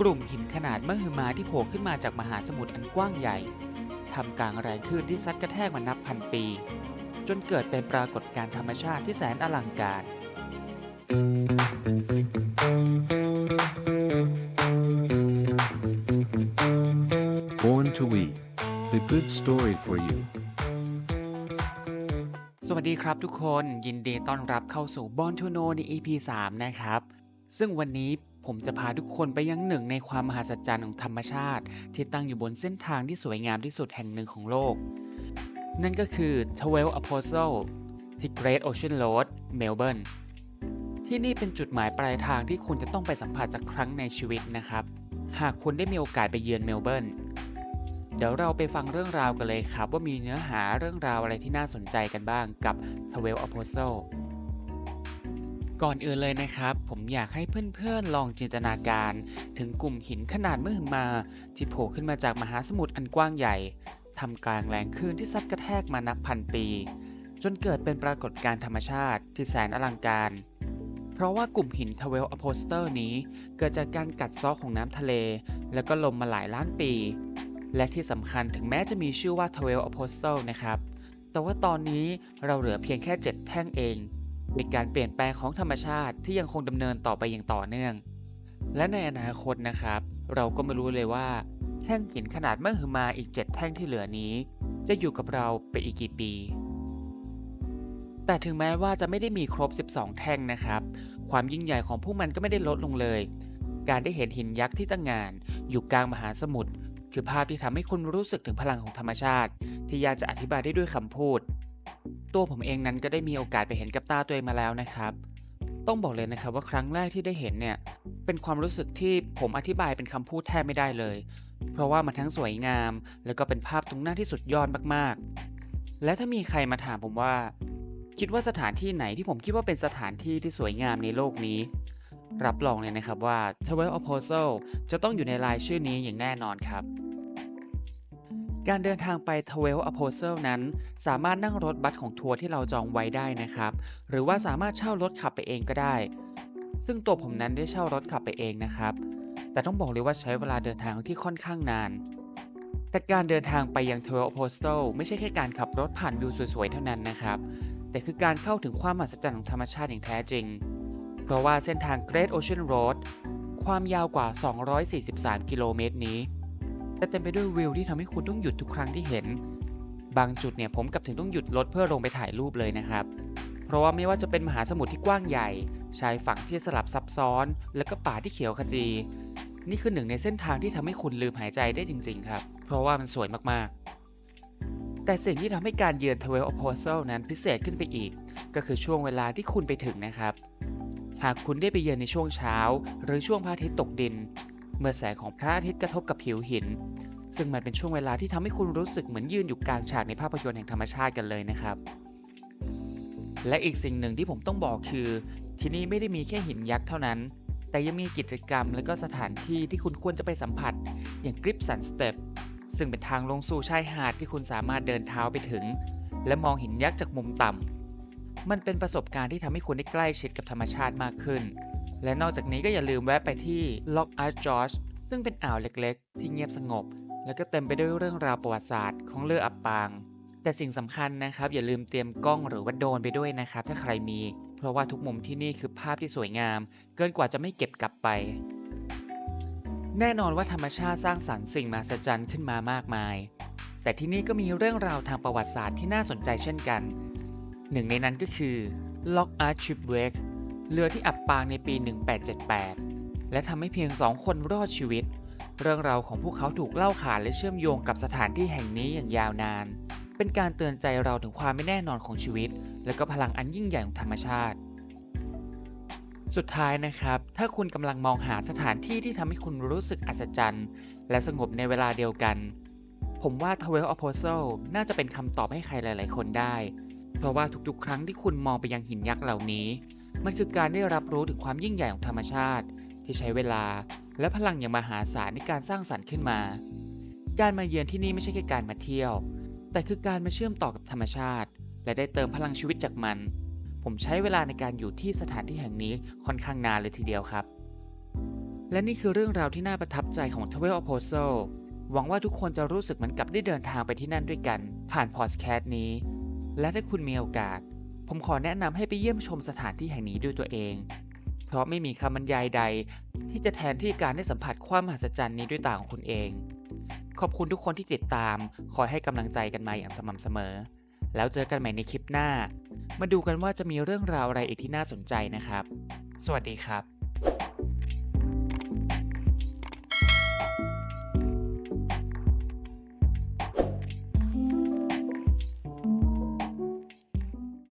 กลุ่มหินขนาดมหึมาที่โผล่ขึ้นมาจากมหาสมุทรอันกว้างใหญ่ทำกลางแรงคลื่นที่ซัดกระแทกมานับพันปี จนเกิดเป็นปรากฏการณ์ธรรมชาติที่แสนอลังการ Born to We. The good story for you. สวัสดีครับทุกคนยินดีต้อนรับเข้าสู่ Born to Know ใน EP 3 นะครับ ซึ่งวันนี้ ผมจะพาทุกคนไปยังหนึ่งในความมหัศจรรย์ของธรรมชาติ ที่ตั้งอยู่บนเส้นทางที่สวยงามที่สุดแห่งหนึ่งของโลก นั่นก็คือ12 Apostle ที่ Great Ocean Road เมลเบิร์นที่นี่เป็นจุดหมายปลายทางที่คุณจะต้องไปสัมผัสสักครั้งในชีวิตนะครับ หากคุณได้มีโอกาสไปเยือนเมลเบิร์นเดี๋ยวเราไปฟังเรื่องราวกันเลยครับ ว่ามีเนื้อหาเรื่องราวอะไรที่น่าสนใจกันบ้างกับ12 Apostle ก่อนอื่นเลยนะครับ ผมอยากให้เพื่อนๆลองจินตนาการ ถึงกลุ่มหินขนาดมหึมาที่โผล่ขึ้นมาจากมหาสมุทรอันกว้างใหญ่ทำกลางแรงคลื่นที่ซัดกระแทกมานับพันปี จนเกิดเป็นปรากฏการณ์ธรรมชาติที่แสนอลังการ เพราะว่ากลุ่มหิน12 Apostle นี้ เกิดจากการกัดเซาะของน้ำทะเล แล้วก็ลมมาหลายล้านปี และที่สำคัญถึงแม้จะมีชื่อว่า12 Apostle นะครับแต่ว่าตอนนี้เราเหลือเพียงแค่ 7 แท่งเอง เป็นการเปลี่ยนแปลงของธรรมชาติที่ยังคงดำเนินต่อไปอย่างต่อเนื่อง และในอนาคตนะครับ เราก็ไม่รู้เลยว่า แท่งหินขนาดมหึมาอีก 7 แท่งที่เหลือนี้ จะอยู่กับเราไปอีกกี่ปี แต่ถึงแม้ว่าจะไม่ได้มีครบ 12 แท่งนะครับ ความยิ่งใหญ่ของพวกมันก็ไม่ได้ลดลงเลย การได้เห็นหินยักษ์ที่ตั้งงาน อยู่กลางมหาสมุทรคือภาพที่ทำให้คุณรู้สึกถึงพลังของธรรมชาติ ที่ยากจะอธิบายได้ด้วยคำพูด ตัวผมเองนั้นก็ได้มีโอกาสไปเห็นกับตาตัวเองมาแล้วนะครับ ต้องบอกเลยนะครับว่าครั้งแรกที่ได้เห็นเนี่ยเป็นความรู้สึกที่ผมอธิบายเป็นคำพูดแทบไม่ได้เลย เพราะว่ามันทั้งสวยงาม แล้วก็เป็นภาพตรงหน้าที่สุดยอดมากๆ และถ้ามีใครมาถามผมว่า คิดว่าสถานที่ไหนที่ผมคิดว่าเป็นสถานที่ที่สวยงามในโลกนี้ รับรองเลยนะครับว่า12 Apostle จะต้องอยู่ในรายชื่อนี้อย่างแน่นอนครับ การเดินทางไป 12 Apostle นั้น สามารถนั่งรถบัสของทัวร์ที่เราจองไว้ได้นะครับ หรือว่าสามารถเช่ารถขับไปเองก็ได้ ซึ่งตัวผมนั้นได้เช่ารถขับไปเองนะครับ แต่ต้องบอกเลยว่าใช้เวลาเดินทางที่ค่อนข้างนาน แต่การเดินทางไปยัง 12 Apostle ไม่ใช่แค่การขับรถผ่านวิวสวยๆ เท่านั้นนะครับ แต่คือการเข้าถึงความมหัศจรรย์ของธรรมชาติอย่างแท้จริง เพราะว่าเส้นทาง Great Ocean Road ความยาวกว่า 243 กิโลเมตรนี้ แต่เต็มไปด้วยวิวที่ทำให้คุณต้องหยุดทุกครั้งที่เห็น บางจุดเนี่ยผมกับถึงต้องหยุดรถเพื่อลงไปถ่ายรูปเลยนะครับ เพราะว่าไม่ว่าจะเป็นมหาสมุทรที่กว้างใหญ่ ชายฝั่งที่สลับซับซ้อน และก็ป่าที่เขียวขจี นี่คือหนึ่งในเส้นทางที่ทำให้คุณลืมหายใจได้จริง ๆ ครับ เพราะว่ามันสวยมากๆ แต่สิ่งที่ทำให้การเยือน12 Apostle นั้นพิเศษขึ้นไปอีก ก็คือช่วงเวลาที่คุณไปถึงนะครับ หากคุณได้ไปเยือนในช่วงเช้า หรือช่วงพระอาทิตย์ตกดิน มื่อแสงของพระอาทิตย์กระทบกับผิวหิน ซึ่งมันเป็นช่วงเวลาที่ทำให้คุณรู้สึกเหมือนยืนอยู่กลางฉากในภาพยนตร์แห่งธรรมชาติกันเลยนะครับ และอีกสิ่งหนึ่งที่ผมต้องบอกคือ ที่นี่ไม่ได้มีแค่หินยักษ์เท่านั้น แต่ยังมีกิจกรรมและก็สถานที่ที่คุณควรจะไปสัมผัส อย่างกริปสันสเต็ปซึ่งเป็นทางลงสู่ชายหาดที่คุณสามารถเดินเท้าไปถึง และมองหินยักษ์จากมุมต่ำมันเป็นประสบการณ์ที่ทำให้คุณได้ใกล้ชิดกับธรรมชาติมากขึ้น และนอกจากนี้ก็อย่าลืมแวะไปที่ Lock Art George ซึ่งเป็นอ่าวเล็กๆ ที่เงียบสงบ และก็เต็มไปด้วยเรื่องราวประวัติศาสตร์ของเรืออับปาง แต่สิ่งสำคัญนะครับ อย่าลืมเตรียมกล้องหรือว่าโดรนไปด้วยนะครับ ถ้าใครมี เพราะว่าทุกมุมที่นี่คือภาพที่สวยงาม เกินกว่าจะไม่เก็บกลับไป แน่นอนว่าธรรมชาติสร้างสรรค์สิ่งมหัศจรรย์ขึ้นมามากมาย แต่ที่นี่ก็มีเรื่องราวทางประวัติศาสตร์ที่น่าสนใจเช่นกัน หนึ่งในนั้นก็คือ Lock Art Shipwreck เรือที่อับปางในปี 1878 และทำให้เพียงสองคนรอดชีวิต เรื่องราวของพวกเขาถูกเล่าขานและเชื่อมโยงกับสถานที่แห่งนี้อย่างยาวนาน เป็นการเตือนใจเราถึงความไม่แน่นอนของชีวิต และก็พลังอันยิ่งใหญ่ของธรรมชาติ สุดท้ายนะครับ ถ้าคุณกำลังมองหาสถานที่ที่ทำให้คุณรู้สึกอัศจรรย์ และสงบในเวลาเดียวกัน ผมว่า12 Apostle น่าจะเป็นคำตอบให้ใครหลาย ๆ คนได้ เพราะว่าทุกๆ ครั้งที่คุณมองไปยังหินยักษ์เหล่านี้ มันคือการได้รับรู้ถึงความยิ่งใหญ่ของธรรมชาติ ที่ใช้เวลา และพลังอย่างมหาศาลในการสร้างสรรค์ขึ้นมา การมาเยือนที่นี่ไม่ใช่แค่การมาเที่ยว แต่คือการมาเชื่อมต่อกับธรรมชาติ และได้เติมพลังชีวิตจากมัน ผมใช้เวลาในการอยู่ที่สถานที่แห่งนี้ค่อนข้างนานเลยทีเดียวครับ และนี่คือเรื่องราวที่น่าประทับใจของ Travel Apostle หวังว่าทุกคนจะรู้สึกเหมือนกับได้เดินทางไปที่นั่นด้วยกัน ผ่านพอดแคสต์นี้ และถ้าคุณมีโอกาส ผมขอแนะนำให้ไปเยี่ยมชมสถานที่แห่งนี้ด้วยตัวเอง เพราะไม่มีคำบรรยายใด ที่จะแทนที่การได้สัมผัสความมหัศจรรย์นี้ด้วยตาของคุณเอง ขอบคุณทุกคนที่ติดตาม คอยให้กำลังใจกันมาอย่างสม่ำเสมอ แล้วเจอกันใหม่ในคลิปหน้า มาดูกันว่าจะมีเรื่องราวอะไรอีกที่น่าสนใจนะครับ สวัสดีครับ